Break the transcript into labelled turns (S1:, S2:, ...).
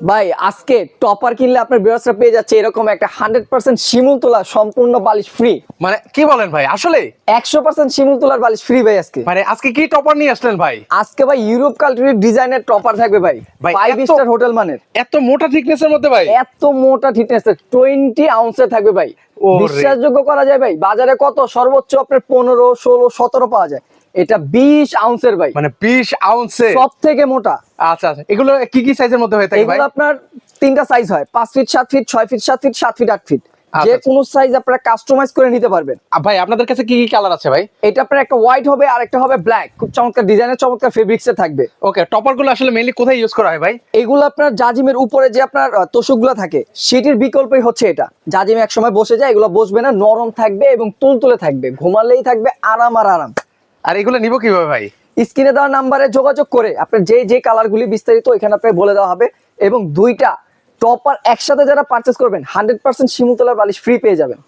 S1: ভাই আজকে টপার কিনলে আপনার বিরাসরা পেয়ে যাচ্ছে এরকম একটা হান্ড্রেড পার্সেন্ট শিমুল তোলা সম্পূর্ণ বালিশ ফ্রি
S2: মানে কি বলেন ভাই আসলে?
S1: একশো পার্সেন্ট শিমুল তোলার বালিশ ফ্রি ভাই আজকে।
S2: মানে আজকে কি টপার নিয়ে আসলেন ভাই?
S1: আজকে ভাই ইউরোপ কান্ট্রির ডিজাইনের টপার থাকবে ভাই। ফাইভ স্টার হোটেল মানের।
S2: এত মোটা থিকনেস এর মধ্যে ভাই?
S1: এত মোটা ফিটনেস টোয়েন্টি আউন্সের থাকবে ভাই। বিশ্বাসযোগ্য করা যায় ভাই বাজারে কত? সর্বোচ্চ আপনার পনেরো ষোলো সতেরো পাওয়া যায়। এটা বিশ আউন্সের ভাই।
S2: মানে বিশ আউন্সে
S1: সব থেকে মোটা।
S2: আচ্ছা আচ্ছা। এগুলো কি কি সাইজের মধ্যে হয়ে থাকে ভাই?
S1: এগুলো আপনার তিনটা সাইজ হয়। পাঁচ ফিট সাত ফিট ছয় ফিট সাত ফিট সাত ফিট আট ফিট
S2: আচ্ছা,
S1: যে
S2: আচ্ছা।
S1: কোনো সাইজ আপনারা কাস্টমাইজ করে নিতে পারবেন।
S2: ভাই আপনাদের কাছে কি কি কালার আছে ভাই?
S1: এটা আপনার একটা হোয়াইট হবে আর একটা হবে ব্ল্যাক খুব চমৎকার ডিজাইনের চমৎকার ফেব্রিক্সে থাকবে।
S2: ওকে টপারগুলো আসলে মেইনলি কোথায় ইউজ করা হয় ভাই?
S1: এগুলো আপনার জাজিমের উপরে যে আপনার তোষকগুলো থাকে সেটির বিকল্পই হচ্ছে এটা। জাজিমে এক সময় বসে যায় এগুলো বসবে না নরম থাকবে এবং তুলতুলে থাকবে। ঘুমালেই থাকবে আরাম আর আরাম।
S2: আর এগুলো নিব কীভাবে ভাই?
S1: স্ক্রিনে দেওয়া নাম্বারে যোগাযোগ করে আপনার যে যে কালারগুলি বিস্তারিত এখানে আপনাকে বলে দেওয়া হবে এবং দুইটা টপার একসাথে যারা পারচেস করবেন হান্ড্রেড পার্সেন্ট শিমুতলার বালিশ ফ্রি পেয়ে যাবেন।